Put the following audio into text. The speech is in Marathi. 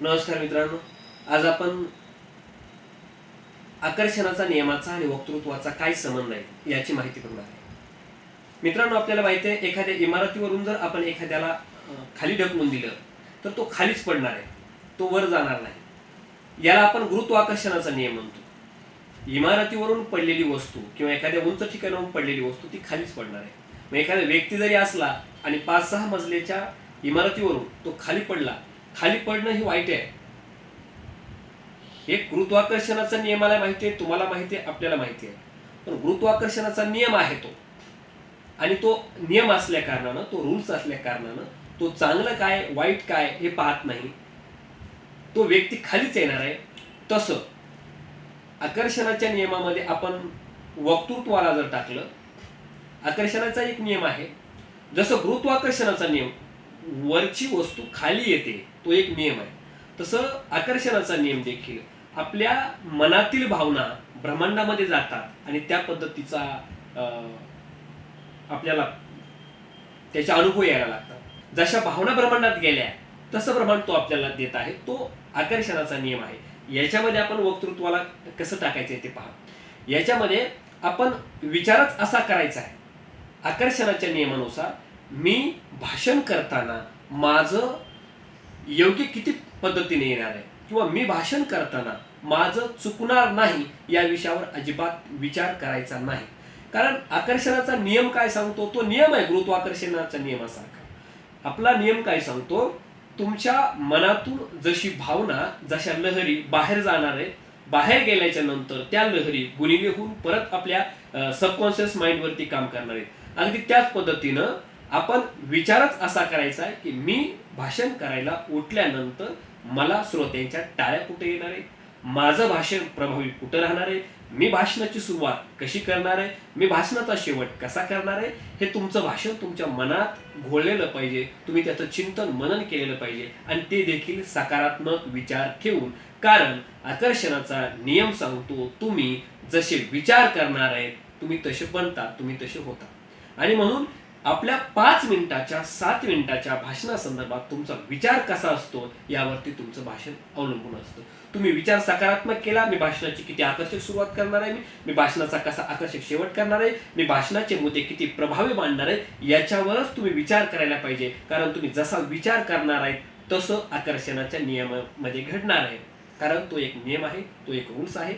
नमस्कार मित्रांनो. आज आपण आकर्षणाचा नियमाचा आणि वक्तृत्वाचा काय संबंध आहे याची माहिती बघणार आहे. मित्रांनो आपल्याला माहिती आहे एखाद्या इमारतीवरून जर आपण एखाद्याला खाली ढकलून दिलं तर तो खालीच पडणार आहे. तो वर जाणार नाही. याला आपण गुरुत्वाकर्षणाचा नियम म्हणतो. इमारतीवरून पडलेली वस्तू किंवा एखाद्या उंच ठिकाणावरून पडलेली वस्तू ती खालीच पडणार आहे. मग एखादा व्यक्ती जरी असला आणि पाच सहा मजल्याच्या इमारतीवरून तो खाली पडला खाली पडणं ही वाईट आहे. हे गुरुत्वाकर्षणाचा नियमाला माहिती आहे तुम्हाला माहिती आहे आपल्याला माहिती आहे. पण गुरुत्वाकर्षणाचा नियम आहे तो. आणि तो नियम असल्या कारणानं तो रूल्स असल्या कारणानं तो चांगलं काय वाईट काय हे पाहत नाही. तो व्यक्ती खालीच येणार आहे. तसं आकर्षणाच्या नियमामध्ये आपण वक्तृत्वाला जर टाकलं आकर्षणाचा एक नियम आहे. जसं गुरुत्वाकर्षणाचा नियम वरची वस्तू खाली येते तो एक नियम आहे. तसं आकर्षणाचा नियम देखील आपल्या मनातील भावना ब्रह्मांडामध्ये जातात आणि त्या पद्धतीचा अं, आपल्याला त्याचा अनुभव यायला लागतात. जशा भावना ब्रह्मांडात गेल्या तसं ब्रह्मांड तो आपल्याला देत आहे. तो आकर्षणाचा नियम आहे. याच्यामध्ये आपण वक्तृत्वाला कसं टाकायचं आहे ते पहा. याच्यामध्ये आपण विचारच असा करायचा आहे. आकर्षणाच्या नियमानुसार मी भाषण करताना माझं योग्य किती पद्धतीने येणार आहे? किंवा मी भाषण करताना माझं चुकणार नाही या विषयावर अजिबात विचार करायचा नाही. कारण आकर्षणाचा नियम काय सांगतो? तो नियम आहे गुरुत्वाकर्षणाचा नियमासारखा आपला नियम काय सांगतो? तुमच्या मनातून जशी भावना जशा लहरी बाहेर जाणार आहे बाहेर गेल्याच्यानंतर त्या लहरी गुणिले होऊन परत आपल्या सबकॉन्शियस माइंडवरती काम करणार आहेत. अगदी त्याच पद्धतीनं आपण विचारच असा करायचा आहे की मी भाषण करायला उठल्यानंतर मला श्रोत्यांच्या टाळ्या कुठे येणार आहे माझं भाषण प्रभावी कुठं राहणार आहे? मी भाषणाची सुरुवात कशी करणार आहे? मी भाषणाचा शेवट कसा करणार आहे? हे तुमचं भाषण तुमच्या मनात घोळलेलं पाहिजे. तुम्ही त्याचं चिंतन मनन केलेलं पाहिजे. आणि ते देखील सकारात्मक विचार ठेवून. कारण आकर्षणाचा नियम सांगतो तुम्ही जसे विचार करणार आहे तुम्ही तसे बनता तुम्ही तसे होता. आणि म्हणून आपल्या पाच मिनिटाच्या सात मिनिटाच्या भाषणासंदर्भात तुमचा विचार कसा असतो यावरती तुमचं भाषण अवलंबून असतं. तुम्ही विचार सकारात्मक केला मी भाषणाची किती आकर्षक सुरुवात करणार आहे मी? मी भाषणाचा कसा आकर्षक शेवट करणार आहे? मी भाषणाचे मुद्दे किती प्रभावी मांडणार आहे? याच्यावरच तुम्ही विचार करायला पाहिजे. कारण तुम्ही जसा विचार करणार आहे तसं आकर्षणाच्या नियमामध्ये घडणार आहे. कारण तो एक नियम आहे तो एक रूल्स आहे.